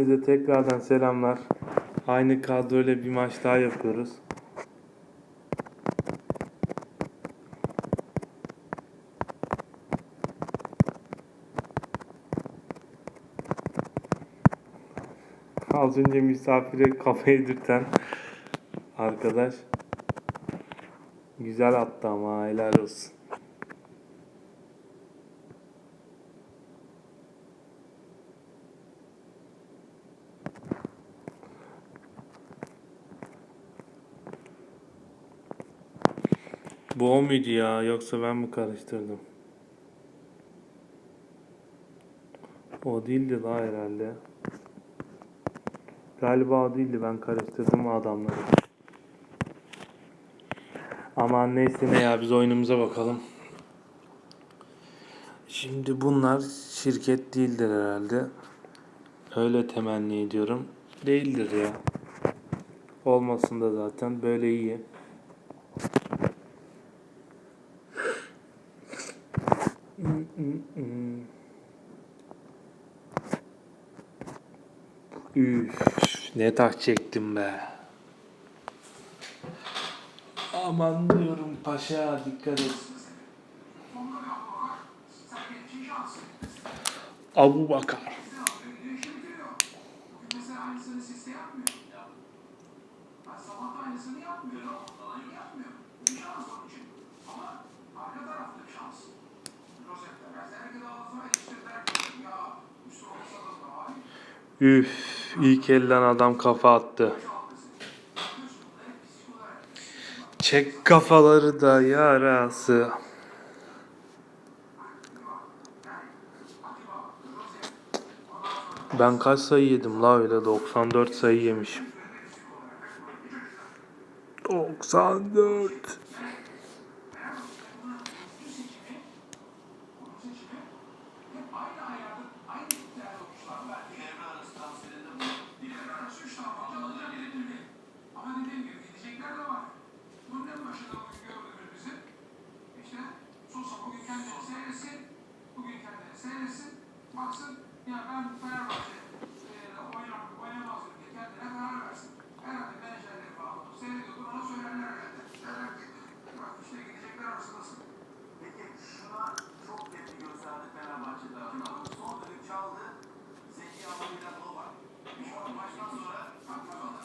Hepinize tekrardan selamlar. Aynı kadroyla bir maç daha yapıyoruz. Az önce misafire kafa yedirten arkadaş güzel attı ama helal olsun. Bu o muydu ya yoksa ben mi karıştırdım? O değildi la herhalde. Galiba o değildi ben karıştırdım adamları. Aman neyse ne ya biz oyunumuza bakalım. Şimdi bunlar şirket değildir herhalde. Öyle temenni ediyorum. Değildir ya. Olmasın da zaten böyle iyi. Üf, ne tak çektim be. Aman diyorum paşa dikkat et. Abu Bakar. Mesela Üf, elden adam kafa attı. Çek kafaları da yarası. Ben kaç sayı yedim la öyle 94 sayı yemişim. 94. Kendini seyretsin. Baksın ya ben Fenerbahçe e, oynar, oynamaz diye kendine karar versin. Herhalde menajerleri falan onu seyrediyordur ona söylerler herhalde. Derler ki bak işte gidecekler arasındasın. Peki şuna çok tepki gösterdi Fenerbahçe tarafından. Son düdük çaldı. Zeki Amalıyla o var. Bu maçtan sonra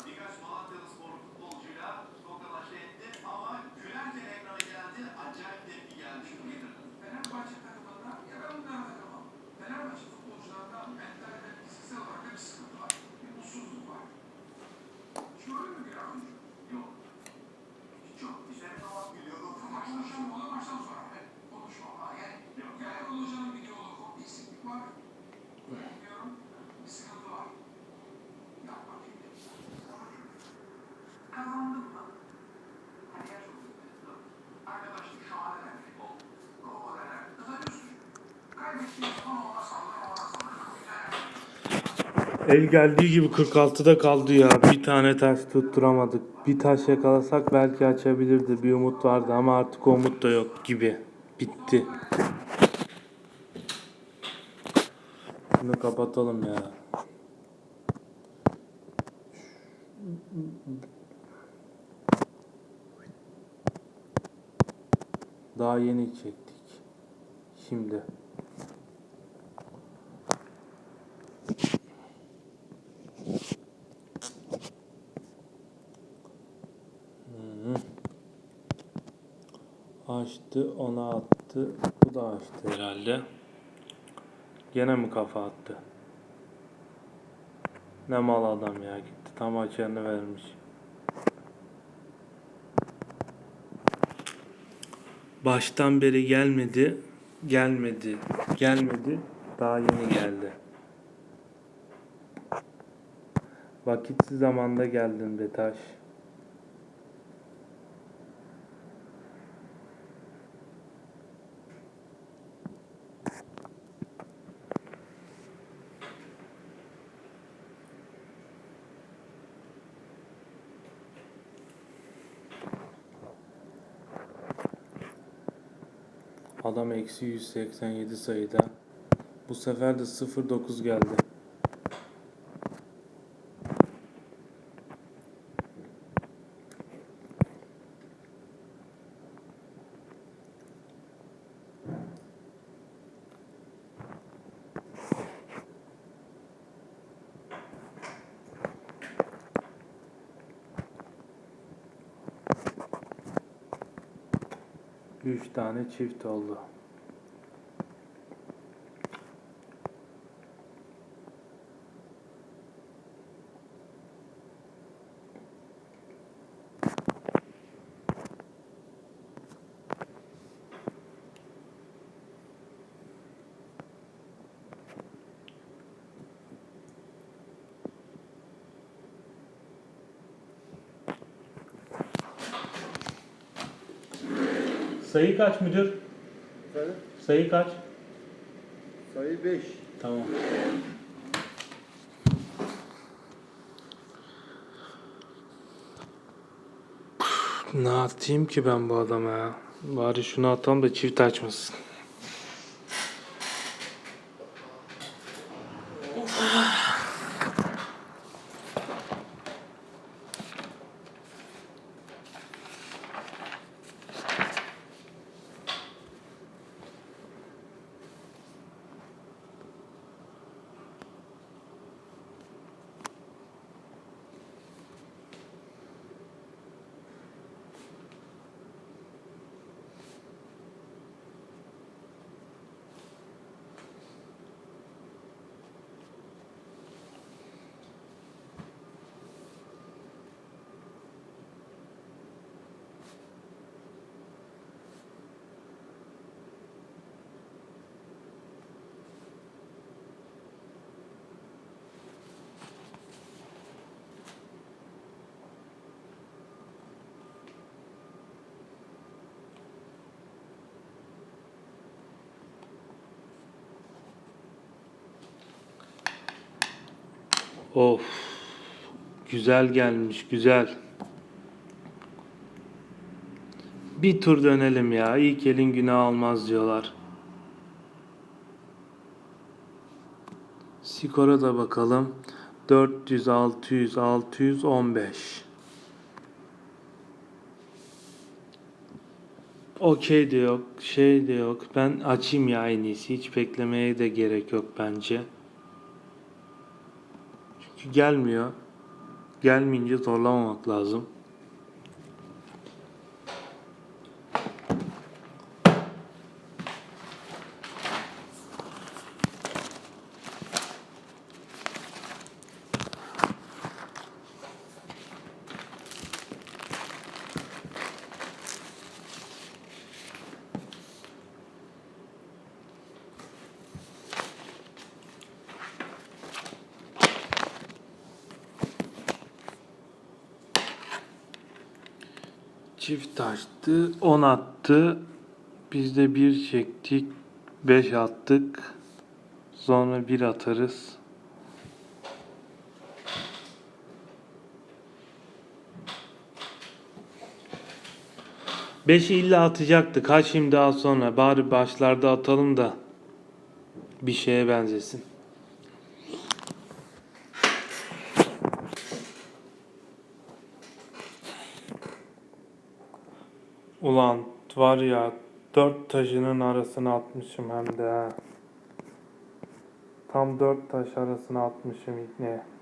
birkaç Malatyalı spor futbolcuyla tokalaşa etti ama gülerken ekrana geldi. Acayip tepki geldi. Şunu getirdi. Fenerbahçe takımında ya ben bunlara takamam. Fenerbahçe futbolcularında mentalde fiziksel olarak da bir sıkıntı var. Bir mutsuzluk var. Hiç gördün mü bir oyuncu? Yok. Hiç yok. İşte Novak gülüyordu. Ama konuşalım o da maçtan sonra. Evet, konuşma. Ha, Yani, yani Ulucan'ın bir diyalogu, bir eksiklik var. Diyorum, bir sıkıntı var. Yapma şimdi. Kazandın mı? Kariyer çok iyi. Arkadaşlık şahane verdi. O, o olaylar. Kazanıyorsun. Kaybettiğin zaman ona sallıyor, ona sallıyor. Güzel. El geldiği gibi 46'da kaldı ya. Bir tane taş tutturamadık. Bir taş yakalasak belki açabilirdi. Bir umut vardı ama artık o umut da yok gibi. Bitti. Bunu kapatalım ya. Daha yeni çektik. Şimdi. Açtı, ona attı. Bu da açtı herhalde. Gene mi kafa attı? Ne mal adam ya gitti. Tam açığını vermiş. Baştan beri gelmedi. Gelmedi. Gelmedi. Daha yeni geldi. Vakitsiz zamanda geldin be taş. Adam eksi 187 sayıda. Bu sefer de 09 geldi. 3 tane çift oldu. Sayı kaç müdür? Efendim? Sayı kaç? Sayı 5. Tamam. Ne atayım ki ben bu adama ya? Bari şunu atalım da çift açmasın. Of. Güzel gelmiş, güzel. Bir tur dönelim ya. İlk elin günah almaz diyorlar. Skora da bakalım. 400, 600, 615. Okey de yok, şey de yok. Ben açayım ya en iyisi. Hiç beklemeye de gerek yok bence. Gelmiyor. Gelmeyince zorlamamak lazım. Çift taştı, 10 attı. Biz de 1 çektik, 5 attık. Sonra 1 atarız. Beşi illa atacaktı. Kaç şimdi daha sonra. Bari başlarda atalım da bir şeye benzesin. Ulan var ya dört taşının arasına atmışım hem de. Tam dört taş arasına atmışım ne?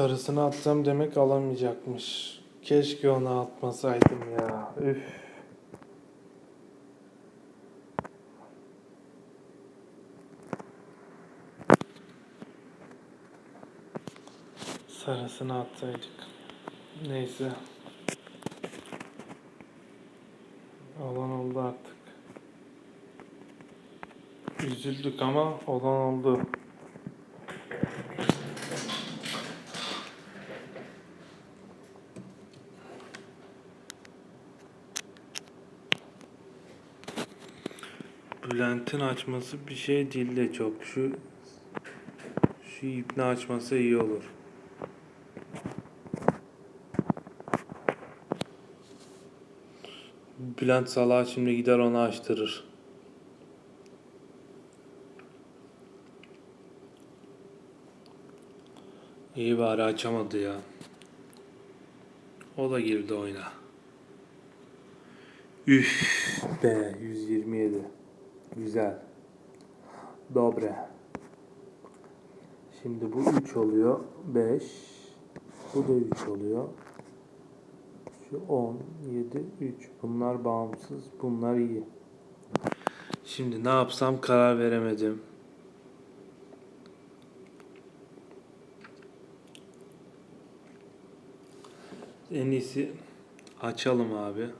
Sarısını atsam demek alamayacakmış. Keşke onu atmasaydım ya. Üf. Sarısını atsaydık. Neyse. Olan oldu artık. Üzüldük ama olan oldu. Bülent'in açması bir şey değil de çok. Şu şu ipni açması iyi olur. Bülent Salah şimdi gider onu açtırır. İyi bari açamadı ya. O da girdi oyuna. Üf be 127. Güzel. Dobre. Şimdi bu 3 oluyor. 5. Bu da 3 oluyor. Şu 10, 7, 3. Bunlar bağımsız. Bunlar iyi. Şimdi ne yapsam karar veremedim. En iyisi açalım abi.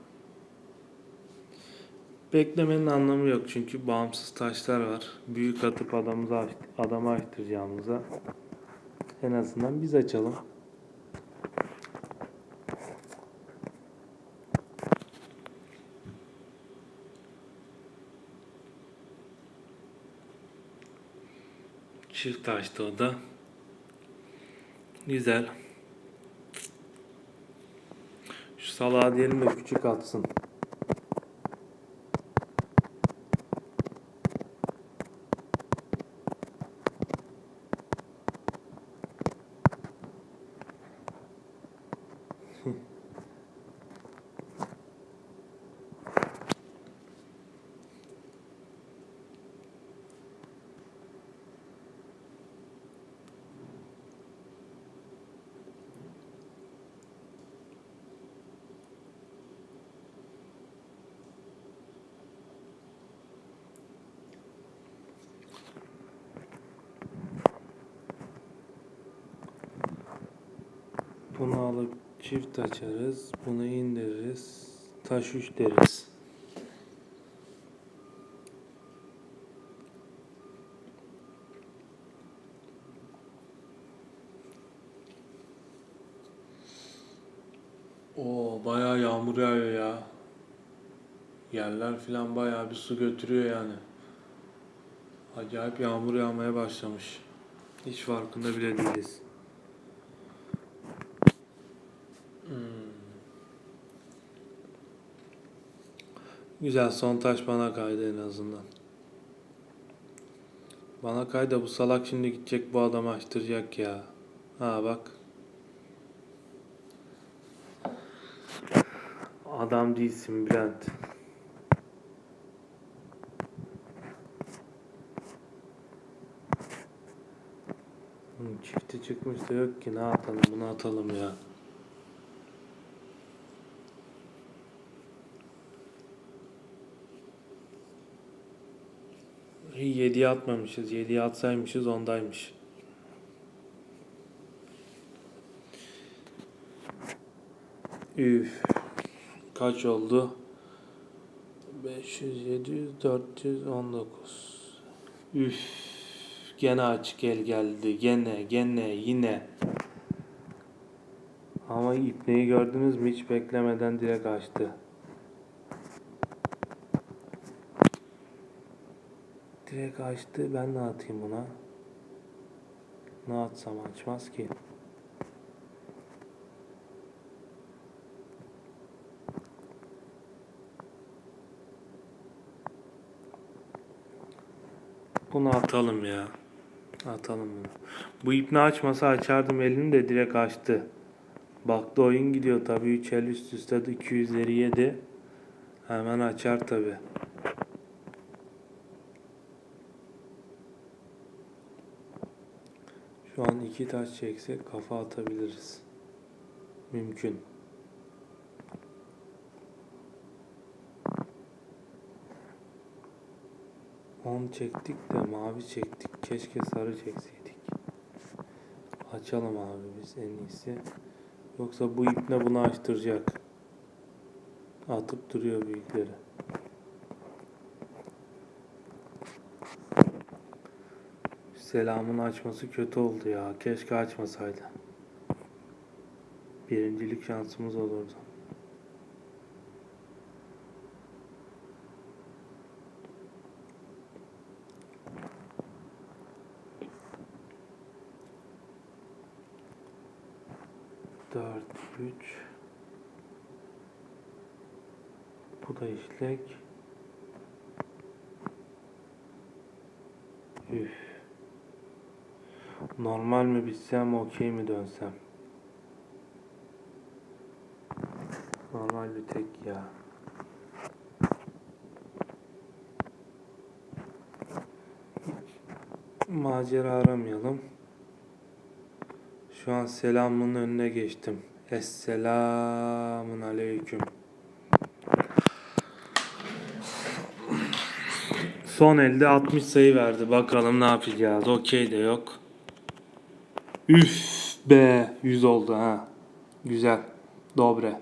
Beklemenin anlamı yok çünkü bağımsız taşlar var. Büyük atıp adamımıza aç- adama açtıracağımıza en azından biz açalım. Çift taştı o da. Güzel. Şu salağı diyelim de küçük atsın. Bunu alıp çift açarız. Bunu indiririz. Taş 3 deriz. Oo bayağı yağmur yağıyor ya. Yerler filan bayağı bir su götürüyor yani. Acayip yağmur yağmaya başlamış. Hiç farkında bile değiliz. Güzel son taş bana kaydı en azından. Bana kayda bu salak şimdi gidecek bu adamı açtıracak ya. Ha bak. Adam değilsin Bülent. Çifti çıkmış da yok ki ne atalım bunu atalım ya. 7'ye atmamışız. 7'ye atsaymışız ondaymış. Üf. Kaç oldu? 500, 700, 419. Üf. Gene açık el geldi. Gene, gene, yine. Ama ipneyi gördünüz mü? Hiç beklemeden direkt açtı. Direkt açtı. Ben ne atayım buna? Ne atsam açmaz ki. Bunu atalım ya. Atalım bunu. Bu ipni açmasa açardım elini de direkt açtı. Baktı oyun gidiyor tabii 3 el üst üste de 200'leri yedi. Hemen açar tabii. Şu an iki taş çeksek kafa atabiliriz. Mümkün. On çektik de mavi çektik. Keşke sarı çekseydik. Açalım abi biz en iyisi. Yoksa bu ipne bunu açtıracak. Atıp duruyor büyükleri. Selamın açması kötü oldu ya. Keşke açmasaydı. Birincilik şansımız olurdu. Dört, üç. Bu da işlek. Üf. Normal mi bitsem, okey mi dönsem? Normal bir tek ya. Macera aramayalım. Şu an selamın önüne geçtim. Esselamun aleyküm. Son elde 60 sayı verdi. Bakalım ne yapacağız. Okey de yok. Üf be 100 oldu ha. Güzel. Dobre.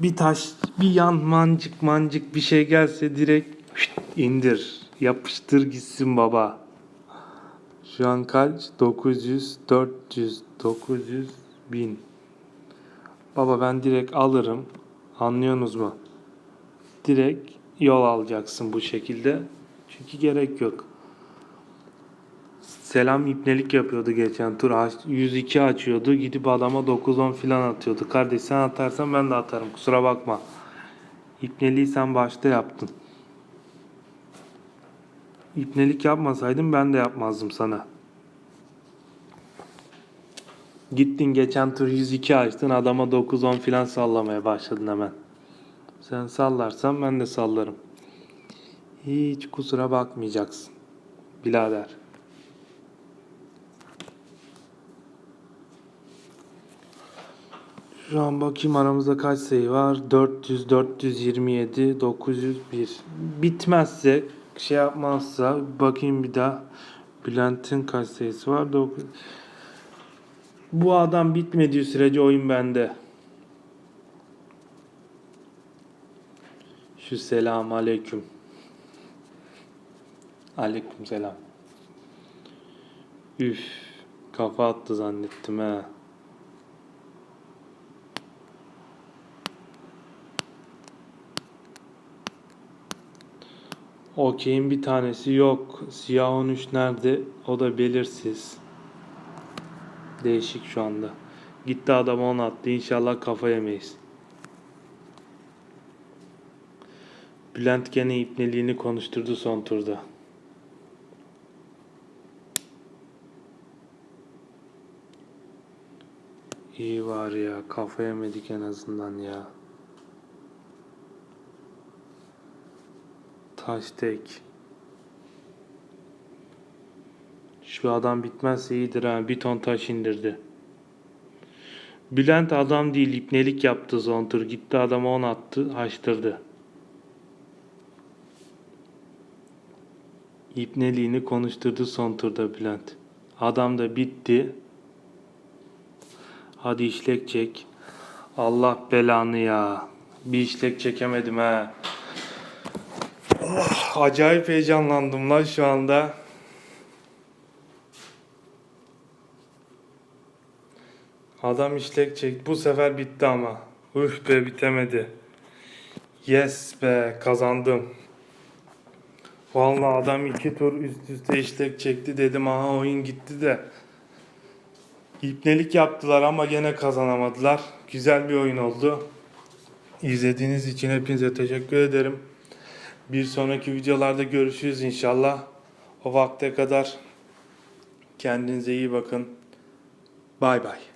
Bir taş, bir yan mancık mancık bir şey gelse direkt indir. Yapıştır gitsin baba. Şu an kaç? 900, 400, 900, 1000. Baba ben direkt alırım. Anlıyorsunuz mu? Direkt yol alacaksın bu şekilde. Çünkü gerek yok. Selam ipnelik yapıyordu geçen tur. Aç- 102 açıyordu. Gidip adama 9-10 filan atıyordu. Kardeş sen atarsan ben de atarım. Kusura bakma. İpneliği sen başta yaptın. İpnelik yapmasaydın ben de yapmazdım sana. Gittin geçen tur 102 açtın. Adama 9-10 filan sallamaya başladın hemen. Sen sallarsan ben de sallarım. Hiç kusura bakmayacaksın. Birader. Şu an bakayım aramızda kaç sayı var? 400, 427, 901. Bitmezse, şey yapmazsa bakayım bir daha. Bülent'in kaç sayısı var? 9. Bu adam bitmediği sürece oyun bende. Şu selam aleyküm. Aleyküm selam. Üf, kafa attı zannettim ha. Okey'in bir tanesi yok. Siyah 13 nerede? O da belirsiz. Değişik şu anda. Gitti adam 10 attı. İnşallah kafa yemeyiz. Bülent gene ipneliğini konuşturdu son turda. İyi var ya. Kafa yemedik en azından ya. Taş tek. Şu adam bitmezse iyidir ha. Bir ton taş indirdi. Bülent adam değil. ipnelik yaptı son tur. Gitti adama 10 attı. Haştırdı. İpneliğini konuşturdu son turda Bülent. Adam da bitti. Hadi işlek çek. Allah belanı ya. Bir işlek çekemedim ha. Acayip heyecanlandım lan şu anda. Adam işlek çek. Bu sefer bitti ama. Üf be bitemedi. Yes be kazandım. Vallahi adam iki tur üst üste işlek çekti dedim aha oyun gitti de. İpnelik yaptılar ama gene kazanamadılar. Güzel bir oyun oldu. İzlediğiniz için hepinize teşekkür ederim. Bir sonraki videolarda görüşürüz inşallah. O vakte kadar kendinize iyi bakın. Bay bay.